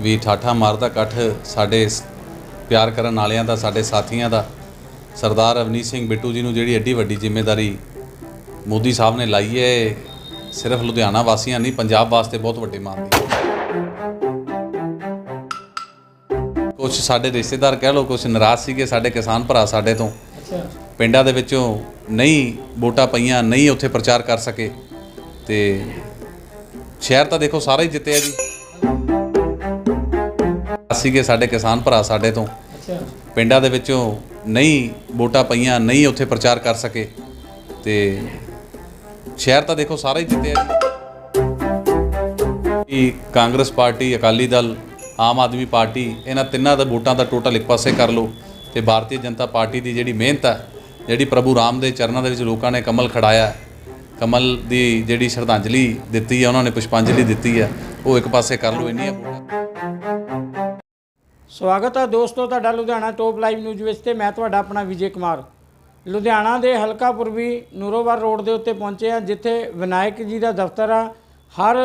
ਵੀ ਠਾਠਾ ਮਾਰਦਾ ਇਕੱਠ ਸਾਡੇ ਪਿਆਰ ਕਰਨ ਵਾਲਿਆਂ ਦਾ ਸਾਡੇ ਸਾਥੀਆਂ ਦਾ। ਸਰਦਾਰ ਅਵਨੀਤ ਸਿੰਘ ਬਿੱਟੂ ਜੀ ਨੂੰ ਜਿਹੜੀ ਐਡੀ ਵੱਡੀ ਜ਼ਿੰਮੇਵਾਰੀ ਮੋਦੀ ਸਾਹਿਬ ਨੇ ਲਾਈ ਹੈ ਸਿਰਫ ਲੁਧਿਆਣਾ ਵਾਸੀਆਂ ਨਹੀਂ ਪੰਜਾਬ ਵਾਸਤੇ ਬਹੁਤ ਵੱਡੇ ਮਾਣ ਦੀ ਕੁਝ ਸਾਡੇ ਰਿਸ਼ਤੇਦਾਰ ਕਹਿ ਲਓ ਕੁਝ ਨਾਰਾਜ਼ ਸੀਗੇ ਸਾਡੇ ਕਿਸਾਨ ਭਰਾ ਸਾਡੇ ਤੋਂ। ਪਿੰਡਾਂ ਦੇ ਵਿੱਚੋਂ ਨਹੀਂ ਵੋਟਾਂ ਪਈਆਂ ਨਹੀਂ ਉੱਥੇ ਪ੍ਰਚਾਰ ਕਰ ਸਕੇ। ਤੇ ਸ਼ਹਿਰ ਤਾਂ ਦੇਖੋ ਸਾਰਾ ਹੀ ਜਿੱਤਿਆ ਜੀ। ਸੀਗੇ ਸਾਡੇ ਕਿਸਾਨ ਭਰਾ ਸਾਡੇ ਤੋਂ। ਅੱਛਾ। ਪਿੰਡਾਂ ਦੇ ਵਿੱਚੋਂ ਨਹੀਂ ਵੋਟਾਂ ਪਈਆਂ ਨਹੀਂ ਉੱਥੇ ਪ੍ਰਚਾਰ ਕਰ ਸਕੇ। ਤੇ ਸ਼ਹਿਰ ਤਾਂ ਦੇਖੋ ਸਾਰਾ ਹੀ ਜਿੱਤਿਆ ਜੀ। ਇਹ Congress party Akali Dal Aam Aadmi party ਇਹਨਾਂ ਤਿੰਨਾਂ ਦਾ ਵੋਟਾਂ ਦਾ ਟੋਟਲ ਇੱਕ ਪਾਸੇ ਕਰ ਲਓ ਤੇ ਭਾਰਤੀ ਜਨਤਾ ਪਾਰਟੀ ਦੀ ਜਿਹੜੀ ਮਿਹਨਤ ਹੈ ਜਿਹੜੀ ਪ੍ਰਭੂ ਰਾਮ ਦੇ ਚਰਨਾਂ ਦੇ ਵਿੱਚ ਲੋਕਾਂ ਨੇ ਕਮਲ ਖੜਾਇਆ ਕਮਲ ਦੀ ਜਿਹੜੀ ਸ਼ਰਧਾਂਜਲੀ ਦਿੱਤੀ ਹੈ ਉਹਨਾਂ ਨੇ ਪੁਸ਼ਪਾਂਜਲੀ ਦਿੱਤੀ ਹੈ ਉਹ ਇੱਕ ਪਾਸੇ ਕਰ ਲਓ ਇੰਨੀਆਂ ਵੋਟਾਂ। ਸਵਾਗਤ ਹੈ ਦੋਸਤੋ ਤੁਹਾਡਾ ਲੁਧਿਆਣਾ ਟੋਪ ਲਾਈਵ ਨਿਊਜ਼ ਵਿੱਚ ਤੇ ਮੈਂ ਤੁਹਾਡਾ ਆਪਣਾ ਵਿਜੇ ਕੁਮਾਰ। ਲੁਧਿਆਣਾ ਦੇ ਹਲਕਾ ਪੁਰਬੀ ਨੂਰੋਵਾਰ ਰੋਡ ਦੇ ਉੱਤੇ ਪਹੁੰਚੇ ਹਾਂ ਜਿੱਥੇ ਵਿਨਾਇਕ ਜੀ ਦਾ ਦਫ਼ਤਰ ਆ। ਹਰ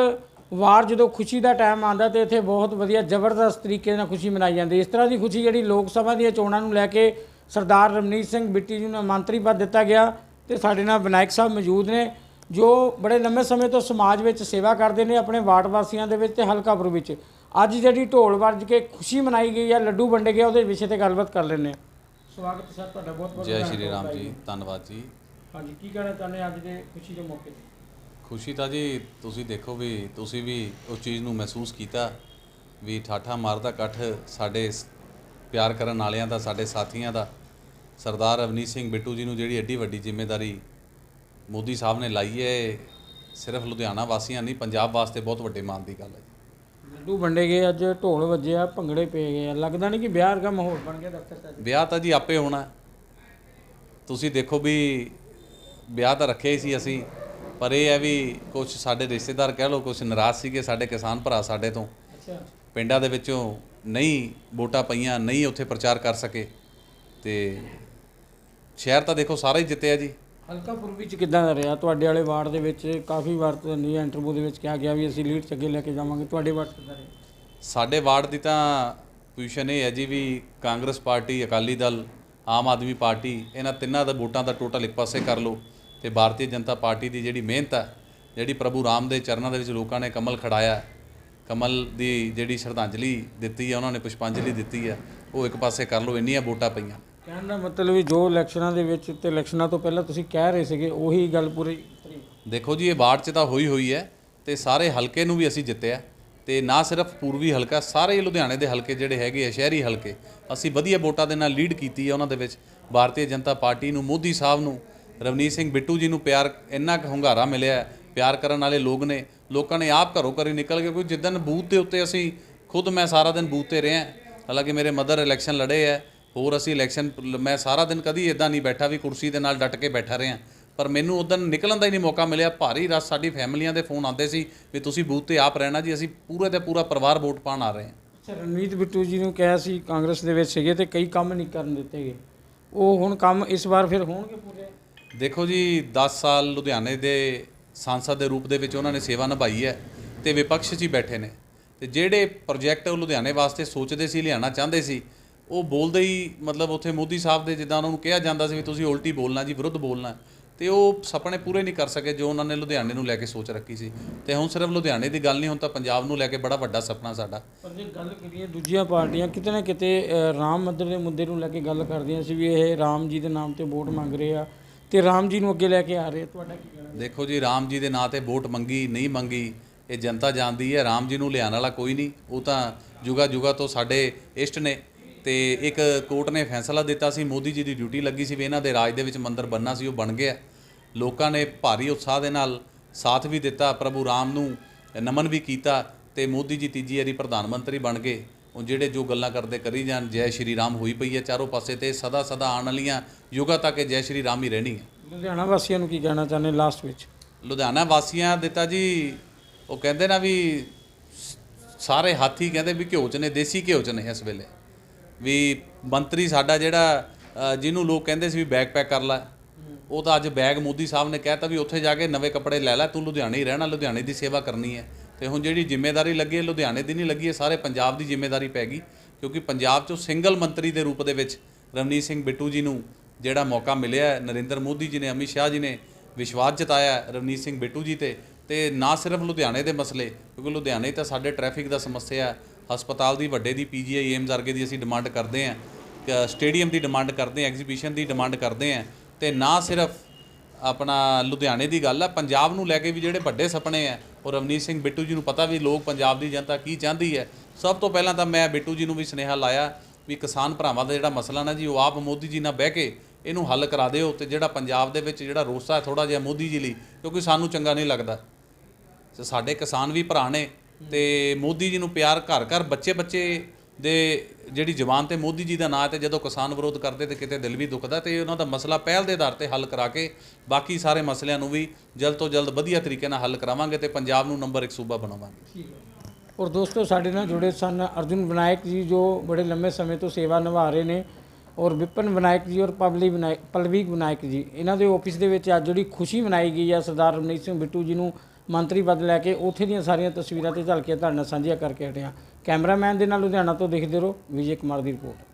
ਵਾਰ ਜਦੋਂ ਖੁਸ਼ੀ ਦਾ ਟਾਈਮ ਆਉਂਦਾ ਤੇ ਇੱਥੇ ਬਹੁਤ ਵਧੀਆ ਜ਼ਬਰਦਸਤ ਤਰੀਕੇ ਨਾਲ ਖੁਸ਼ੀ ਮਨਾਈ ਜਾਂਦੀ ਇਸ ਤਰ੍ਹਾਂ ਦੀ ਖੁਸ਼ੀ ਜਿਹੜੀ ਲੋਕ ਸਭਾ ਦੀਆਂ ਚੋਣਾਂ ਨੂੰ ਲੈ ਕੇ ਸਰਦਾਰ ਰਮਨੀਤ ਸਿੰਘ ਬਿੱਟੀ ਜੀ ਨੂੰ ਮੰਤਰੀ ਪਦ ਦਿੱਤਾ ਗਿਆ ਤੇ ਸਾਡੇ ਨਾਲ ਵਿਨਾਇਕ ਸਾਹਿਬ ਮੌਜੂਦ ਨੇ, ਜੋ ਬੜੇ ਲੰਮੇ ਸਮੇਂ ਤੋਂ ਸਮਾਜ ਵਿੱਚ ਸੇਵਾ ਕਰਦੇ ਨੇ ਆਪਣੇ ਵਾਰਡ ਵਾਸੀਆਂ ਦੇ ਵਿੱਚ ਤੇ ਹਲਕਾਪੁਰ ਵਿੱਚ। ਅੱਜ ਜਿਹੜੀ ਢੋਲ ਵੱਜ ਕੇ ਖੁਸ਼ੀ ਮਨਾਈ ਗਈ ਹੈ ਲੱਡੂ ਵੰਡੇ ਗਏ ਉਹਦੇ ਵਿਸ਼ੇ ਤੇ ਗੱਲਬਾਤ ਕਰ ਲੈਂਦੇ ਹਾਂ। ਸਵਾਗਤ ਸਰ ਤੁਹਾਡਾ ਬਹੁਤ ਬਹੁਤ ਜੈ ਸ਼੍ਰੀ ਰਾਮ ਜੀ ਧੰਨਵਾਦ ਜੀ। ਹਾਂਜੀ ਕੀ ਕਹਿਣਾ ਚਾਹੁੰਦੇ ਅੱਜ ਦੇ ਖੁਸ਼ੀ ਦੇ ਮੌਕੇ ਤੇ? ਖੁਸ਼ੀ ਤਾਂ ਜੀ ਤੁਸੀਂ ਦੇਖੋ ਵੀ ਤੁਸੀਂ ਵੀ ਉਸ ਚੀਜ਼ ਨੂੰ ਮਹਿਸੂਸ ਕੀਤਾ ਵੀ ਠਾਠਾ ਮਾਰਦਾ ਇਕੱਠ ਸਾਡੇ ਪਿਆਰ ਕਰਨ ਵਾਲਿਆਂ ਦਾ ਸਾਡੇ ਸਾਥੀਆਂ ਦਾ। ਸਰਦਾਰ ਅਵਨੀਤ ਸਿੰਘ ਬਿੱਟੂ ਜੀ ਨੂੰ ਜਿਹੜੀ ਐਡੀ ਵੱਡੀ ਜ਼ਿੰਮੇਵਾਰੀ ਮੋਦੀ ਸਾਹਿਬ ਨੇ ਲਾਈ ਹੈ ਸਿਰਫ ਲੁਧਿਆਣਾ ਵਾਸੀਆਂ ਨਹੀਂ ਪੰਜਾਬ ਵਾਸਤੇ ਬਹੁਤ ਵੱਡੇ ਮਾਣ ਦੀ ਗੱਲ ਹੈ ਜੀ। ਲੱਡੂ ਵੰਡੇ ਗਏ ਅੱਜ ਢੋਲ ਵੱਜੇ ਆ ਭੰਗੜੇ ਪਏ ਗਏ ਆ। ਲੱਗਦਾ ਨਹੀਂ ਕਿ ਵਿਆਹ ਵਰਗਾ ਮਾਹੌਲ ਬਣ ਗਿਆ ਦਫ਼ਤਰ ਦਾ ਵਿਆਹ ਤਾਂ ਜੀ ਆਪੇ ਹੋਣਾ। ਤੁਸੀਂ ਦੇਖੋ ਵੀ ਵਿਆਹ ਤਾਂ ਰੱਖਿਆ ਹੀ ਸੀ ਅਸੀਂ ਪਰ ਇਹ ਹੈ ਵੀ ਕੁਝ ਸਾਡੇ ਰਿਸ਼ਤੇਦਾਰ ਕਹਿ ਲਓ ਕੁਝ ਨਾਰਾਜ਼ ਸੀਗੇ ਸਾਡੇ ਕਿਸਾਨ ਭਰਾ ਸਾਡੇ ਤੋਂ। ਅੱਛਾ। ਪਿੰਡਾਂ ਦੇ ਵਿੱਚੋਂ ਨਹੀਂ ਵੋਟਾਂ ਪਈਆਂ ਨਹੀਂ ਉੱਥੇ ਪ੍ਰਚਾਰ ਕਰ ਸਕੇ। ਤੇ ਸ਼ਹਿਰ ਤਾਂ ਦੇਖੋ ਸਾਰਾ ਹੀ ਜਿੱਤਿਆ ਜੀ। ਹਲਕਾਪੁਰ ਵਿੱਚ ਕਿੱਦਾਂ ਦਾ ਰਿਹਾ? ਤੁਹਾਡੇ ਵਾਲੇ ਵਾਰਡ ਦੇ ਵਿੱਚ ਕਾਫੀ ਵਾਰ ਤੁਹਾਨੂੰ ਇੰਟਰਵਿਊ ਦੇ ਵਿੱਚ ਕਿਹਾ ਗਿਆ ਵੀ ਅਸੀਂ ਲੀਡ ਚ ਅੱਗੇ ਲੈ ਕੇ ਜਾਵਾਂਗੇ। ਤੁਹਾਡੇ ਵਾਰਡ ਕਿੱਦਾਂ ਰਿਹਾ? ਸਾਡੇ ਵਾਰਡ ਦੀ ਤਾਂ ਪੋਜੀਸ਼ਨ ਇਹ ਹੈ ਜੀ ਵੀ Congress party, Akali Dal, Aam Aadmi party, ਇਹਨਾਂ ਤਿੰਨਾਂ ਦਾ ਵੋਟਾਂ ਦਾ ਟੋਟਲ ਇੱਕ ਪਾਸੇ ਕਰ ਲਓ ਤੇ ਭਾਰਤੀ ਜਨਤਾ ਪਾਰਟੀ ਦੀ ਜਿਹੜੀ ਮਿਹਨਤ ਹੈ, ਜਿਹੜੀ ਪ੍ਰਭੂ ਰਾਮ ਦੇ ਚਰਨਾਂ ਦੇ ਵਿੱਚ ਲੋਕਾਂ ਨੇ ਕਮਲ ਖੜਾਇਆ ਕਮਲ ਦੀ ਜਿਹੜੀ ਸ਼ਰਧਾਂਜਲੀ ਦਿੱਤੀ ਹੈ, ਉਹਨਾਂ ਨੇ ਪੁਸ਼ਪਾਂਜਲੀ ਦਿੱਤੀ ਹੈ, ਉਹ ਇੱਕ ਪਾਸੇ ਕਰ ਲਓ, ਇੰਨੀਆਂ ਵੋਟਾਂ ਪਈਆਂ। ਕਹਿਣ ਦਾ ਮਤਲਬ ਵੀ ਜੋ ਇਲੈਕਸ਼ਨਾਂ ਦੇ ਵਿੱਚ ਤੇ ਇਲੈਕਸ਼ਨਾਂ ਤੋਂ ਪਹਿਲਾਂ ਤੁਸੀਂ ਕਹਿ ਰਹੇ ਸੀਗੇ, ਉਹੀ ਗੱਲ ਪੂਰੀ ਦੇਖੋ ਜੀ, ਇਹ ਵਾਰਡ 'ਚ ਤਾਂ ਹੋਈ ਹੋਈ ਹੈ ਤੇ ਸਾਰੇ ਹਲਕੇ ਨੂੰ ਵੀ ਅਸੀਂ ਜਿੱਤਿਆ। ਤੇ ਨਾ ਸਿਰਫ ਪੂਰਬੀ ਹਲਕਾ, ਸਾਰੇ ਲੁਧਿਆਣੇ ਦੇ ਹਲਕੇ ਜਿਹੜੇ ਹੈਗੇ ਆ, ਸ਼ਹਿਰੀ ਹਲਕੇ, ਅਸੀਂ ਵਧੀਆ ਵੋਟਾਂ ਦੇ ਨਾਲ ਲੀਡ ਕੀਤੀ ਹੈ ਉਹਨਾਂ ਦੇ ਵਿੱਚ। ਭਾਰਤੀ ਜਨਤਾ ਪਾਰਟੀ ਨੂੰ, ਮੋਦੀ ਸਾਹਿਬ ਨੂੰ, ਰਵਨੀਤ ਸਿੰਘ ਬਿੱਟੂ ਜੀ ਨੂੰ ਪਿਆਰ, ਇੰਨਾ ਕੁ ਹੁੰਗਾਰਾ ਮਿਲਿਆ ਪਿਆਰ ਕਰਨ ਵਾਲੇ ਲੋਕ ਨੇ। ਲੋਕਾਂ ਨੇ ਆਪ ਘਰੋਂ ਘਰੀ ਨਿਕਲ ਕੇ ਕੋਈ ਜਿੱਦਨ ਬੂਥ ਦੇ ਉੱਤੇ ਅਸੀਂ ਖੁਦ ਮੈਂ ਸਾਰਾ ਦਿਨ ਬੂਥ ਤੇ ਰਿਹਾ, ਹਾਲਾਂਕਿ ਮੇਰੇ ਮਦਰ ਇਲੈਕਸ਼ਨ ਲੜੇ ਹੈ ਹੋਰ ਅਸੀਂ ਇਲੈਕਸ਼ਨ ਮੈਂ ਸਾਰਾ ਦਿਨ ਕਦੀ ਇਦਾਂ ਨਹੀਂ ਬੈਠਾ ਵੀ ਕੁਰਸੀ ਦੇ ਨਾਲ ਡਟ ਕੇ ਬੈਠਾ ਰਿਹਾ। ਪਰ ਮੈਨੂੰ ਉਦੋਂ ਨਿਕਲਣ ਦਾ ਹੀ ਨਹੀਂ ਮੌਕਾ ਮਿਲਿਆ। ਭਾਰੀ ਰਸ ਸਾਡੀ ਫੈਮਲੀਆਂ ਦੇ ਫੋਨ ਆਉਂਦੇ ਸੀ ਵੀ ਤੁਸੀਂ ਬੂਥ ਤੇ ਆਪ ਰਹਿਣਾ ਜੀ ਅਸੀਂ ਪੂਰੇ ਤੇ ਪੂਰਾ ਪਰਿਵਾਰ ਵੋਟ ਪਾਣ ਆ ਰਹੇ ਹਾਂ। ਰਣਜੀਤ ਬਿੱਟੂ ਜੀ ਨੂੰ ਕਿਹਾ ਸੀ ਕਾਂਗਰਸ ਦੇ ਵਿੱਚ ਸੀਗੇ ਤੇ ਕਈ ਕੰਮ ਨਹੀਂ ਕਰਨ ਦਿੱਤੇ ਗਏ। ਉਹ ਹੁਣ ਕੰਮ ਇਸ ਵਾਰ ਫਿਰ ਹੋਣਗੇ ਪੂਰੇ? ਦੇਖੋ ਜੀ 10 ਸਾਲ ਲੁਧਿਆਣੇ ਦੇ ਸਾਂਸਦ ਦੇ ਰੂਪ ਦੇ ਵਿੱਚ ਉਹਨਾਂ ਨੇ ਸੇਵਾ ਨਿਭਾਈ ਹੈ ਤੇ ਵਿਪਕਸ਼ 'ਚ ਹੀ ਬੈਠੇ ਨੇ। ਤੇ ਜਿਹੜੇ ਪ੍ਰੋਜੈਕਟ ਉਹ ਲੁਧਿਆਣੇ ਵਾਸਤੇ ਸੋਚਦੇ ਸੀ ਲਿਆਉਣਾ ਚਾਹੁੰਦੇ ਸੀ ਉਹ ਬੋਲਦੇ ਹੀ ਮਤਲਬ ਉੱਥੇ ਮੋਦੀ ਸਾਹਿਬ ਦੇ ਜਿੱਦਾਂ ਉਹਨਾਂ ਨੂੰ ਕਿਹਾ ਜਾਂਦਾ ਸੀ ਵੀ ਤੁਸੀਂ ਉਲਟੀ ਬੋਲਣਾ ਜੀ ਵਿਰੁੱਧ ਬੋਲਣਾ। ਤੇ ਉਹ ਸੁਪਨੇ ਪੂਰੇ ਨਹੀਂ ਕਰ ਸਕੇ ਜੋ ਉਹਨਾਂ ਨੇ ਲੁਧਿਆਣੇ ਨੂੰ ਲੈ ਕੇ ਸੋਚ ਰੱਖੀ ਸੀ। ਤੇ ਹੁਣ ਸਿਰਫ ਲੁਧਿਆਣੇ ਦੀ ਗੱਲ ਨਹੀਂ ਹੁਣ ਤਾਂ ਪੰਜਾਬ ਨੂੰ ਲੈ ਕੇ ਬੜਾ ਵੱਡਾ ਸੁਪਨਾ ਸਾਡਾ। ਪਰ ਜੇ ਗੱਲ ਕਰੀਏ ਦੂਜੀਆਂ ਪਾਰਟੀਆਂ ਕਿਤੇ ਨਾ ਕਿਤੇ ਰਾਮ ਮੰਦਿਰ ਦੇ ਮੁੱਦੇ ਨੂੰ ਲੈ ਕੇ ਗੱਲ ਕਰਦੀਆਂ ਸੀ ਵੀ ਇਹ ਰਾਮ ਜੀ ਦੇ ਨਾਮ ਤੇ ਵੋਟ ਮੰਗ ਰਹੇ ਆ ਤੇ ਰਾਮ ਜੀ ਨੂੰ ਅੱਗੇ ਲੈ ਕੇ ਆ ਰਹੇ। ਤੁਹਾਡਾ ਕੀ ਕਹਿਣਾ? ਦੇਖੋ ਜੀ ਰਾਮ ਜੀ ਦੇ ਨਾਂ ਤੇ ਵੋਟ ਮੰਗੀ ਨਹੀਂ ਮੰਗੀ ਇਹ ਜਨਤਾ ਜਾਣਦੀ ਹੈ। ਰਾਮ ਜੀ ਨੂੰ ਲਿਆਉਣ ਵਾਲਾ ਕੋਈ ਨਹੀਂ। ਉਹ ਤਾਂ ਜੁਗਾ ਜੁਗਾ ਤੋਂ ਸਾਡੇ ਇਸ਼ਟ ਨੇ। ਤੇ ਇੱਕ ਕੋਰਟ ਨੇ ਫੈਸਲਾ ਦਿੱਤਾ ਸੀ ਮੋਦੀ ਜੀ ਦੀ ਡਿਊਟੀ ਲੱਗੀ ਸੀ ਵੀ ਇਹਨਾਂ ਦੇ ਰਾਜ ਦੇ ਵਿੱਚ ਮੰਦਿਰ ਬੰਨਣਾ ਸੀ ਉਹ ਬਣ ਗਿਆ। ਲੋਕਾਂ ਨੇ ਭਾਰੀ ਉਤਸ਼ਾਹ ਦੇ ਨਾਲ ਸਾਥ ਵੀ ਦਿੱਤਾ ਪ੍ਰਭੂ ਰਾਮ ਨੂੰ ਨਮਨ ਵੀ ਕੀਤਾ ਤੇ ਮੋਦੀ ਜੀ ਤੀਜੀ ਵਾਰੀ ਪ੍ਰਧਾਨ ਮੰਤਰੀ ਬਣ ਗਏ। ਉਹ ਜਿਹੜੇ ਜੋ ਗੱਲਾਂ ਕਰਦੇ ਕਰੀ ਜਾਣ ਜੈ ਸ਼੍ਰੀ ਰਾਮ ਹੋਈ ਪਈ ਹੈ ਚਾਰੋਂ ਪਾਸੇ ਤੇ ਸਦਾ ਸਦਾ ਆਉਣ ਵਾਲੀਆਂ ਯੁਗਾਂ ਤੱਕ ਜੈ ਸ਼੍ਰੀ ਰਾਮ ਹੀ ਰਹਿਣੀ ਹੈ ਲੁਧਿਆਣਾ ਵਾਸੀਆਂ ਨੂੰ ਕੀ ਕਹਿਣਾ ਚਾਹੁੰਦੇ ਲਾਸਟ ਵਿੱਚ? ਲੁਧਿਆਣਾ ਵਾਸੀਆਂ ਦਿੱਤਾ ਜੀ ਉਹ ਕਹਿੰਦੇ ਨਾ ਵੀ ਸਾਰੇ ਹਾਥੀ ਕਹਿੰਦੇ ਵੀ ਘਿਓ ਚ ਨੇ ਦੇਸੀ ਘਿਓ ਚ ਨੇ ਇਸ ਵੇਲੇ। ਵੀ ਮੰਤਰੀ ਸਾਡਾ ਜਿਹੜਾ ਜਿਹਨੂੰ ਲੋਕ ਕਹਿੰਦੇ ਸੀ ਵੀ ਬੈਗ ਪੈਕ ਕਰ ਲੈ। ਉਹ ਤਾਂ ਅੱਜ ਬੈਗ ਮੋਦੀ ਸਾਹਿਬ ਨੇ ਕਹਿਤਾ ਵੀ ਉੱਥੇ ਜਾ ਕੇ ਨਵੇਂ ਕੱਪੜੇ ਲੈ ਲੈ, ਤੂੰ ਲੁਧਿਆਣੇ ਹੀ ਰਹਿਣਾ, ਲੁਧਿਆਣੇ ਦੀ ਸੇਵਾ ਕਰਨੀ ਹੈ। ਤੇ ਹੁਣ ਜਿਹੜੀ ਜ਼ਿੰਮੇਵਾਰੀ ਲੱਗੀ ਹੈ, ਲੁਧਿਆਣੇ ਦੀ ਨਹੀਂ ਲੱਗੀ ਹੈ ਸਾਰੇ ਪੰਜਾਬ ਦੀ ਜ਼ਿੰਮੇਵਾਰੀ ਪੈ ਗਈ। ਕਿਉਂਕਿ ਪੰਜਾਬ 'ਚੋਂ ਸਿੰਗਲ ਮੰਤਰੀ ਦੇ ਰੂਪ ਦੇ ਵਿੱਚ ਰਵਨੀਤ ਸਿੰਘ ਬਿੱਟੂ ਜੀ ਨੂੰ ਜਿਹੜਾ ਮੌਕਾ ਮਿਲਿਆ ਨਰਿੰਦਰ ਮੋਦੀ ਜੀ ਨੇ, ਅਮਿਤ ਸ਼ਾਹ ਜੀ ਨੇ ਵਿਸ਼ਵਾਸ ਜਤਾਇਆ ਰਵਨੀਤ ਸਿੰਘ ਬਿੱਟੂ ਜੀ ਤੇ ਤੇ ਨਾ ਸਿਰਫ ਲੁਧਿਆਣੇ ਦੇ ਮਸਲੇ, ਕਿਉਂਕਿ ਲੁਧਿਆਣੇ ਤਾਂ ਸਾਡੇ ਟ੍ਰੈਫਿਕ ਦਾ ਸਮੱਸਿਆ ਹਸਪਤਾਲ ਦੀ ਵੱਡੇ ਦੀ ਪੀਜੀਆਈ ਏਮਜ਼ ਵਰਗੇ ਦੀ ਅਸੀਂ ਡਿਮਾਂਡ ਕਰਦੇ ਹਾਂ, ਕ- ਸਟੇਡੀਅਮ ਦੀ ਡਿਮਾਂਡ ਕਰਦੇ ਹਾਂ, ਐਗਜ਼ੀਬਿਸ਼ਨ ਦੀ ਡਿਮਾਂਡ ਕਰਦੇ ਹਾਂ, ਤੇ ਨਾ ਸਿਰਫ ਆਪਣਾ ਲੁਧਿਆਣੇ ਦੀ ਗੱਲ ਆ, ਪੰਜਾਬ ਨੂੰ ਲੈ ਕੇ ਵੀ ਜਿਹੜੇ ਵੱਡੇ ਸੁਪਨੇ ਆ, ਉਹ ਰਵਨੀਤ ਸਿੰਘ ਬਿੱਟੂ ਜੀ ਨੂੰ ਪਤਾ ਵੀ ਲੋਕ ਪੰਜਾਬ ਦੀ ਜਨਤਾ ਕੀ ਚਾਹੁੰਦੀ ਹੈ। ਸਭ ਤੋਂ ਪਹਿਲਾਂ ਤਾਂ ਮੈਂ ਬਿੱਟੂ ਜੀ ਨੂੰ ਵੀ ਸੁਨੇਹਾ ਲਾਇਆ ਵੀ ਕਿਸਾਨ ਭਰਾਵਾਂ ਦਾ ਜਿਹੜਾ ਮਸਲਾ ਨਾ ਜੀ, ਉਹ ਆਪ ਮੋਦੀ ਜੀ ਨਾਲ ਬਹਿ ਕੇ ਇਹਨੂੰ ਹੱਲ ਕਰਾ ਦਿਓ ਤੇ ਜਿਹੜਾ ਪੰਜਾਬ ਦੇ ਵਿੱਚ ਜਿਹੜਾ ਰੋਸਾ ਹੈ ਥੋੜਾ ਜਿਹਾ ਮੋਦੀ ਜੀ ਲਈ, ਕਿਉਂਕਿ ਸਾਨੂੰ ਚੰਗਾ ਨਹੀਂ ਲੱਗਦਾ। ਤੇ ਸਾਡੇ ਕਿਸਾਨ ਵੀ ਭਰਾ ਨੇ ਤੇ ਮੋਦੀ ਜੀ ਨੂੰ ਪਿਆਰ ਘਰ ਘਰ ਬੱਚੇ ਬੱਚੇ ਦੇ ਜਿਹੜੀ ਜ਼ਬਾਨ ਤੇ ਮੋਦੀ ਜੀ ਦਾ ਨਾਂ ਤੇ ਜਦੋਂ ਕਿਸਾਨ ਵਿਰੋਧ ਕਰਦੇ ਤੇ ਕਿਤੇ ਦਿਲ ਵੀ ਦੁਖਦਾ ਤੇ ਉਹਨਾਂ ਦਾ ਮਸਲਾ ਪਹਿਲ ਦੇ ਆਧਾਰ ਤੇ ਹੱਲ ਕਰਾ ਕੇ ਬਾਕੀ ਸਾਰੇ ਮਸਲਿਆਂ ਨੂੰ ਵੀ ਜਲਦ ਤੋਂ ਜਲਦ ਵਧੀਆ ਤਰੀਕੇ ਨਾਲ ਹੱਲ ਕਰਾਵਾਂਗੇ ਤੇ ਪੰਜਾਬ ਨੂੰ ਨੰਬਰ 1 ਸੂਬਾ ਬਣਾਵਾਂਗੇ। ਔਰ ਦੋਸਤੋ ਸਾਡੇ ਨਾਲ ਜੁੜੇ ਸਨ ਅਰਜੁਨ ਵਿਨਾਇਕ ਜੀ ਜੋ ਬੜੇ ਲੰਮੇ ਸਮੇਂ ਤੋਂ ਸੇਵਾ ਨਿਭਾ ਰਹੇ ਨੇ ਔਰ ਵਿਪਨ ਵਿਨਾਇਕ ਜੀ ਔਰ ਪਬਲੀ ਵਿਨਾਇਕ ਪਲਵੀ ਵਿਨਾਇਕ ਜੀ। ਇਹਨਾਂ ਦੇ ਆਫਿਸ ਦੇ ਵਿੱਚ ਅੱਜ ਜਿਹੜੀ ਖੁਸ਼ੀ ਮਨਾਈ ਗਈ ਆ ਸਰਦਾਰ ਰਮਨੀਤ ਸਿੰਘ ਬਿੱਟੂ ਜੀ ਨੂੰ ਮੰਤਰੀ ਪਦ ਲੈ ਕੇ ਉੱਥੇ ਦੀਆਂ ਸਾਰੀਆਂ ਤਸਵੀਰਾਂ ਤੇ ਝਲਕੀਆਂ ਤੁਹਾਡੇ ਨਾਲ ਸਾਂਝੀਆਂ ਕਰਕੇ ਹਟਿਆ ਕੈਮਰਾਮੈਨ ਦੇ ਨਾਲ ਲੁਧਿਆਣਾ ਤੋਂ ਦੇਖਦੇ ਰਹੋ, ਵਿਜੇ ਕੁਮਾਰ ਦੀ ਰਿਪੋਰਟ।